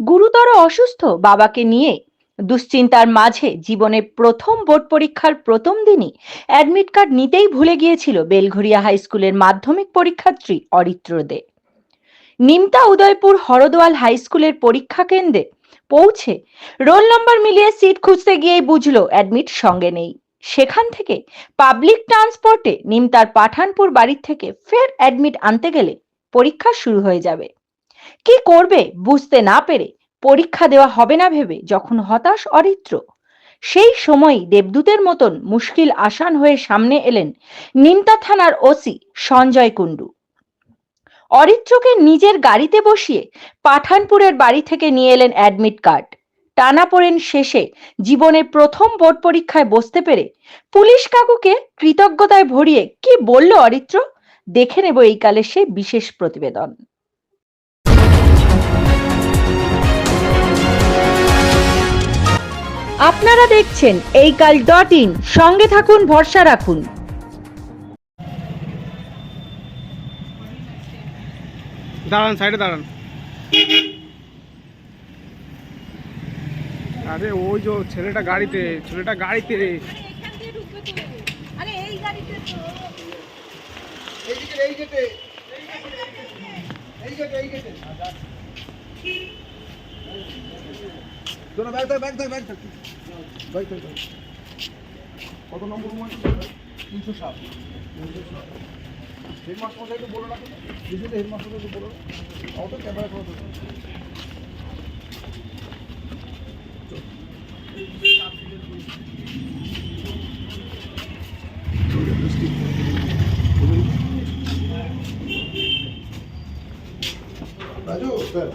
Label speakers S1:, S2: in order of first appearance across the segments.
S1: গুরুতর অসুস্থ বাবাকে নিয়ে দুশ্চিন্তার মাঝে জীবনের প্রথম বোর্ড পরীক্ষার প্রথম দিনই অ্যাডমিট কার্ড নিতেই ভুলে গিয়েছিল বেলঘরিয়া হাই স্কুলের মাধ্যমিক পরীক্ষার্থী অরিত্র দে। নিমতা উদয়পুর হরদোয়াল হাই স্কুলের পরীক্ষা কেন্দ্রে পৌঁছে রোল নম্বর মিলিয়ে সিট খুঁজতে গিয়েই বুঝলো অ্যাডমিট সঙ্গে নেই। সেখান থেকে পাবলিক ট্রান্সপোর্টে নিমতার পাঠানপুর বাড়ির থেকে ফের অ্যাডমিট আনতে গেলে পরীক্ষা শুরু হয়ে যাবে। কি করবে বুঝতে না পেরে পরীক্ষা দেওয়া হবে না ভেবে যখন হতাশ অরিত্র। সেই সময়ই দেবদূতের মতন মুশকিল আসান হয়ে সামনে এলেন নিমতা থানার ওসি সঞ্জয় কুণ্ডু। অরিত্রকে নিজের গাড়িতে বসিয়ে পাঠানপুরের বাড়ি থেকে নিয়ে এলেন অ্যাডমিট কার্ড। টানাপোড়েন শেষে জীবনের প্রথম বোর্ড পরীক্ষায় বসতে পেরে পুলিশ কাকুকে কৃতজ্ঞতায় ভরিয়ে কি বলল অরিত্র? দেখে নেব এই কালে সে বিশেষ প্রতিবেদন। আপনারা দেখছেন এই কাল ডট ইন। সঙ্গে থাকুন ভরসা রাখুন।
S2: দাঁড়ান সাইডে দাঁড়ান। আরে ওই যে ছেলেটা গাড়িতে ছেলেটা গাড়িতে।
S3: এখান দিয়ে ঢুকবে তো আরে এই গাড়িতে তো।
S4: এইদিকে এই গেটে এই গেটে এই গেটে। তোরা ব্যাগ থাক ব্যাগ থাক ব্যাগ থাক। কত নম্বর রুম আছে? তিনশো সাত। হেডমাস্টার একটু বলে রাখো। বুঝলি হেডমাস্টার একটু বলো অত ক্যামেরা রাজু, স্যার।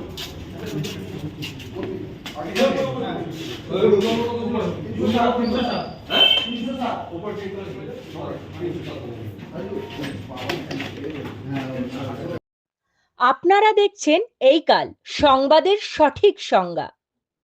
S1: আপনারা দেখছেন এই কাল সংবাদের সঠিক সংজ্ঞা।